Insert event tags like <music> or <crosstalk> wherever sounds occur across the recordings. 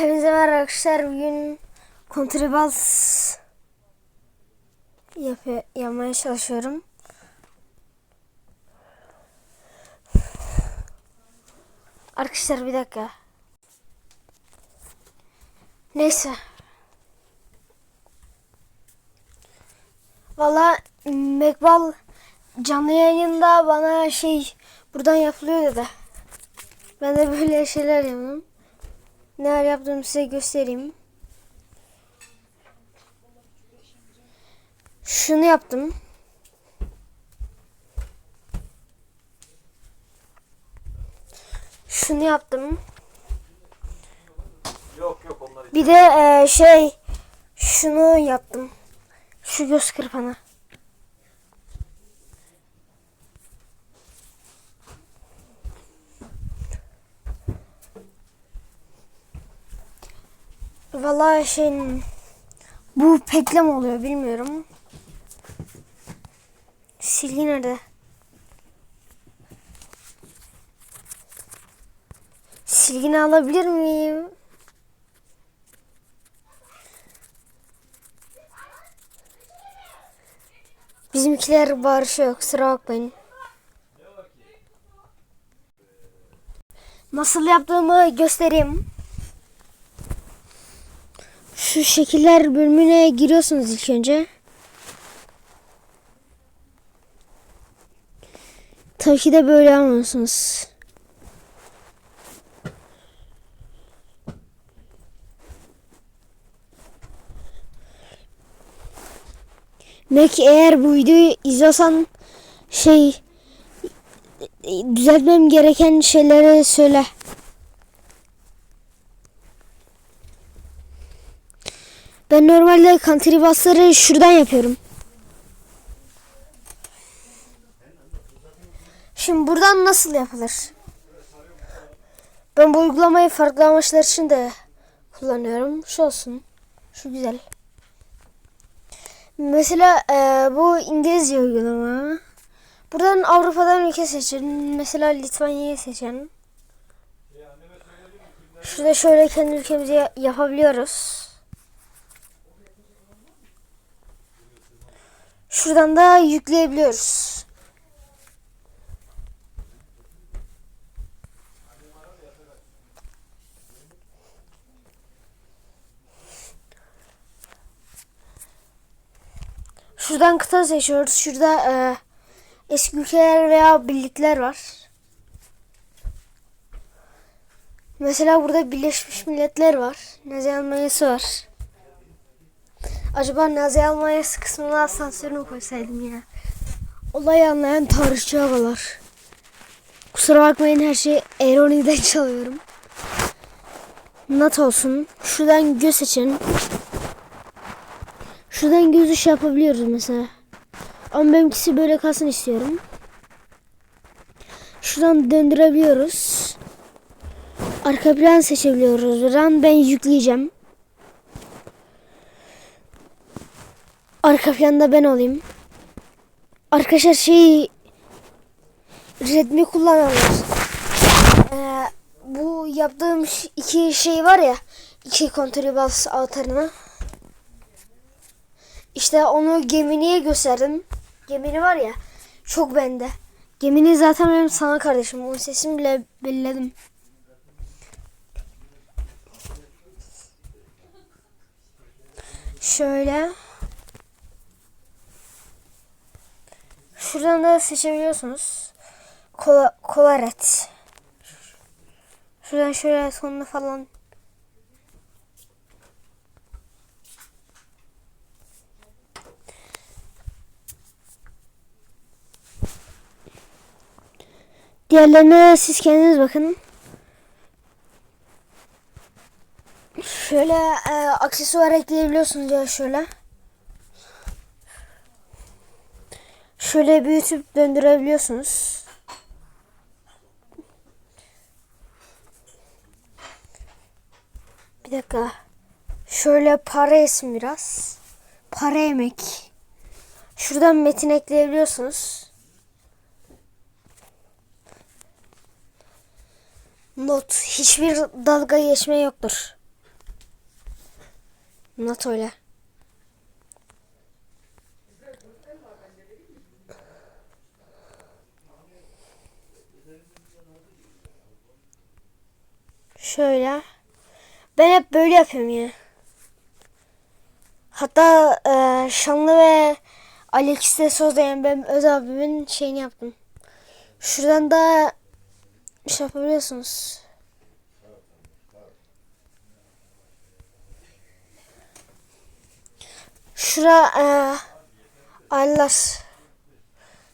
Hepinize merhaba arkadaşlar. Bugün kontribas yapı yapmaya çalışıyorum. Arkadaşlar bir dakika. Neyse. Valla Mekbal canlı yayında bana şey buradan yapılıyor dedi. Ben de böyle şeyler yapıyorum. Neler yaptığımı size göstereyim. Şunu yaptım. Şunu yaptım. Yok yok onlar Bir de eee, şey şunu yaptım. Şu göz kırpanı. Vallahi şey bu peklem oluyor bilmiyorum. Silgi nerede? Silgini alabilir miyim? Bizimkiler barışıyor kusura bakmayın. Nasıl yaptığımı göstereyim. Şu şekiller bölümüne giriyorsunuz ilk önce. Tabii ki de böyle almıyorsunuz. Mac eğer bu videoyu izliyorsan şey düzeltmem gereken şeyleri söyle. Ben normalde country bassları şuradan yapıyorum. Şimdi buradan nasıl yapılır? Ben bu uygulamayı farklı amaçlar için de kullanıyorum. Şu olsun. Şu güzel. Mesela e, bu İngilizce uygulama. Buradan Avrupa'dan ülke seçin. Mesela Litvanya'yı seçin. Şurada şöyle kendi ülkemizi ya- yapabiliyoruz. Şuradan da yükleyebiliyoruz. Şuradan kıta seçiyoruz. Şurada e, eski ülkeler veya birlikler var. Mesela burada Birleşmiş Milletler var. Nazi Almanyası var. Acaba Nazi Almanyası kısmına asansörü mü koysaydım ya? Olayı anlayan tarihçi ağalar. Kusura bakmayın her şeyi Eroni'den çalıyorum. Nat olsun. Şuradan göz seçin. Şuradan göz ışığı yapabiliyoruz mesela. Ama benimkisi böyle kalsın istiyorum. Şuradan döndürebiliyoruz. Arka plan seçebiliyoruz. Buradan ben yükleyeceğim. Arka planda ben olayım. Arkadaşlar şey Redmi kullanıyorlar. Ee, bu yaptığım iki şey var ya iki kontribas avatarına. İşte onu Gemini'ye gösterdim. Gemini var ya çok bende. Gemini zaten benim sana kardeşim. Onun sesini bile belirledim. Şöyle. Şuradan da seçebiliyorsunuz. Kola, kolaret. Şuradan şöyle sonuna falan Diğerlerine siz kendiniz bakın. Şöyle e, aksesuar ekleyebiliyorsunuz ya şöyle. Şöyle büyütüp döndürebiliyorsunuz. Bir dakika. Şöyle para yesin biraz. Para yemek. Şuradan metin ekleyebiliyorsunuz. Not. Hiçbir dalga geçme yoktur. NATO ile. Şöyle. Ben hep böyle yapıyorum ya. Hatta e, Şanlı ve Alex de Souza yani benim öz abimin şeyini yaptım. Şuradan da şey yapabiliyorsunuz. Şura e, aylar.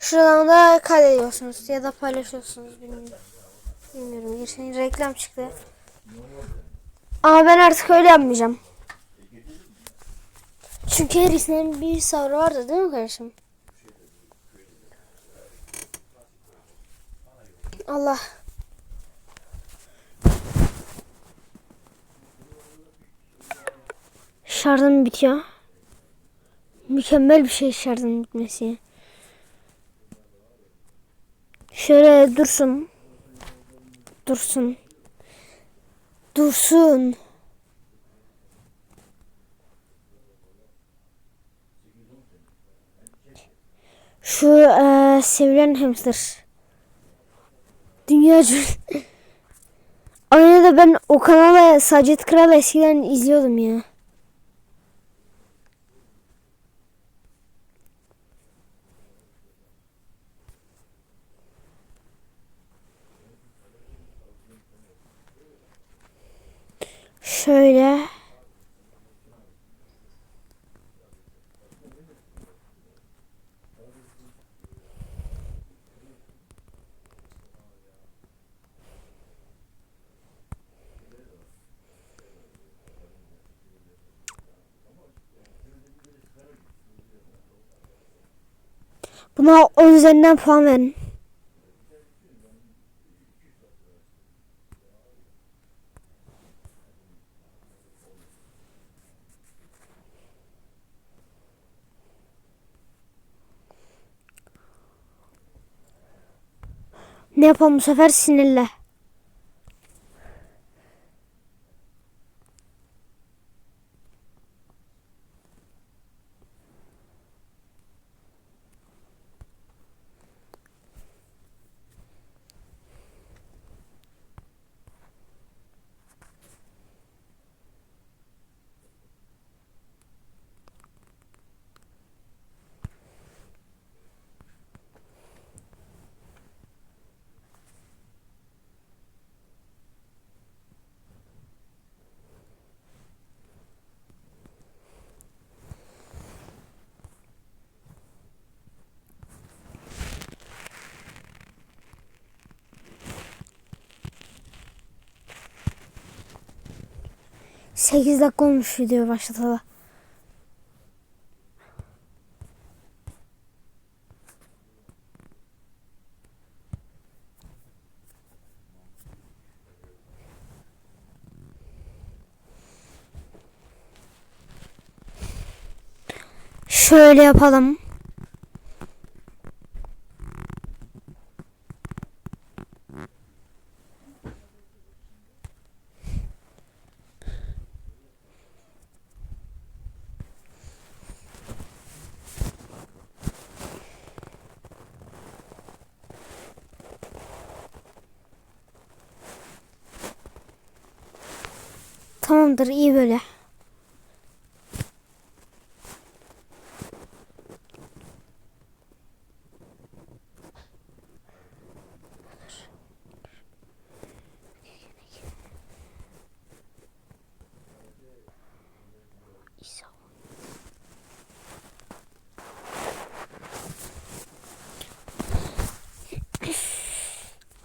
Şuradan da kaydediyorsunuz ya da paylaşıyorsunuz bilmiyorum. Bilmiyorum. Geçen reklam çıktı. Ama ben artık öyle yapmayacağım. Çünkü her işin bir savrı vardı değil mi kardeşim? Allah. Şarjım bitiyor. Mükemmel bir şey şarjın bitmesi. Şöyle dursun. Dursun. Dursun. Şu eee sevilen hamster. Dünya <laughs> Aynı da ben o kanala Sacit Kral eskiden izliyordum ya. Şöyle. Buna 10 üzerinden puan verin. Ne yapalım bu sefer sinirle. Sekiz dakika olmuş video başlatalı. Şöyle yapalım. Tamamdır iyi böyle.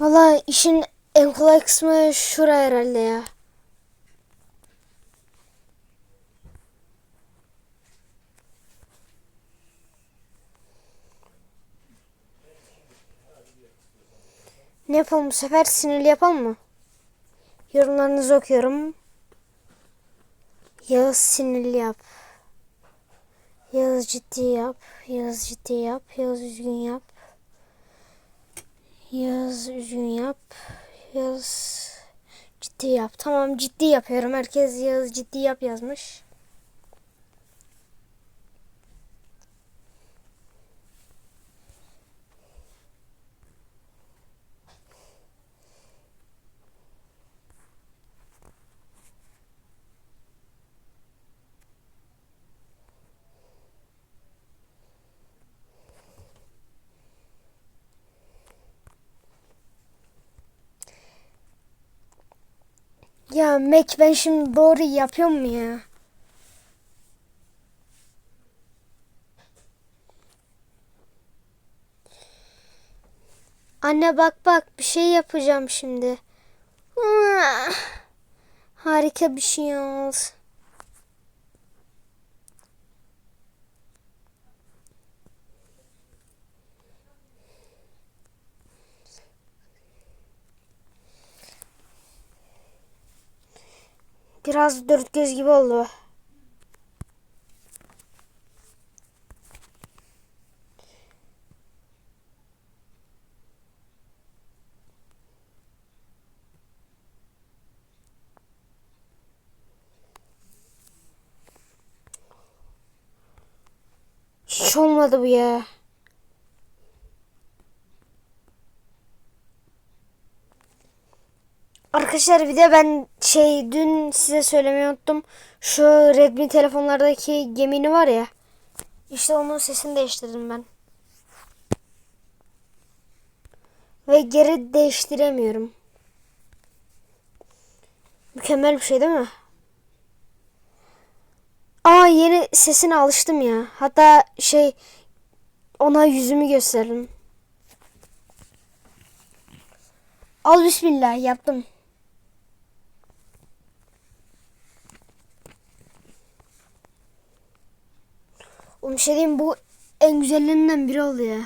Valla işin en kolay kısmı şura herhalde ya. Ne yapalım bu sefer sinirli yapalım mı? Yorumlarınızı okuyorum. Yağız sinirli yap. Yağız ciddi yap. Yağız ciddi yap. Yağız üzgün yap. Yağız üzgün yap. Yağız ciddi yap. Tamam ciddi yapıyorum. Herkes Yağız ciddi yap yazmış. Ya Mac ben şimdi doğru yapıyor mu ya? Anne bak bak bir şey yapacağım şimdi. Harika bir şey oldu. Biraz dört göz gibi oldu. Hiç olmadı bu ya. Arkadaşlar bir de ben şey dün size söylemeyi unuttum. Şu Redmi telefonlardaki gemini var ya. İşte onun sesini değiştirdim ben. Ve geri değiştiremiyorum. Mükemmel bir şey değil mi? Aa yeni sesine alıştım ya. Hatta şey ona yüzümü gösterdim. Al bismillah yaptım. O bir şey diyeyim bu en güzellerinden biri oldu ya.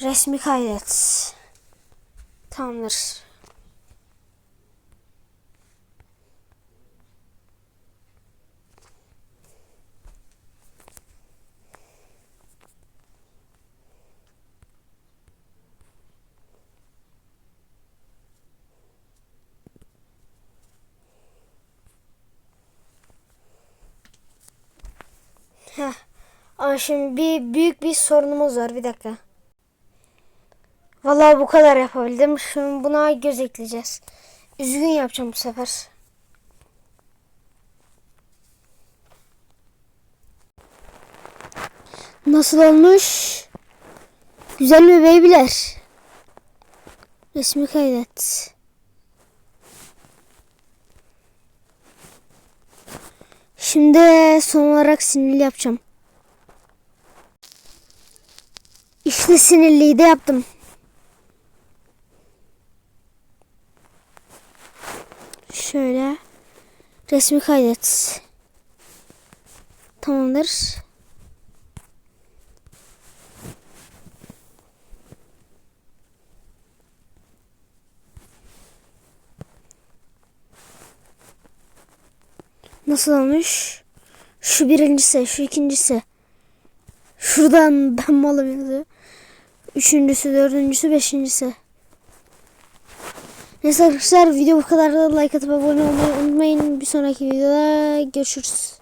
Resmi kaydet. Tamamdır. Heh. Ama şimdi bir büyük bir sorunumuz var. Bir dakika. Vallahi bu kadar yapabildim. Şimdi buna göz ekleyeceğiz. Üzgün yapacağım bu sefer. Nasıl olmuş? Güzel mi beybiler? Resmi kaydet. Şimdi son olarak sinirli yapacağım. İşte sinirliyi de yaptım. Şöyle resmi kaydet. Tamamdır. Nasıl olmuş? Şu birincisi, şu ikincisi. Şuradan ben malım yazıyor. Üçüncüsü, dördüncüsü, beşincisi. Neyse arkadaşlar video bu kadar da like atıp abone olmayı unutmayın. Bir sonraki videoda görüşürüz.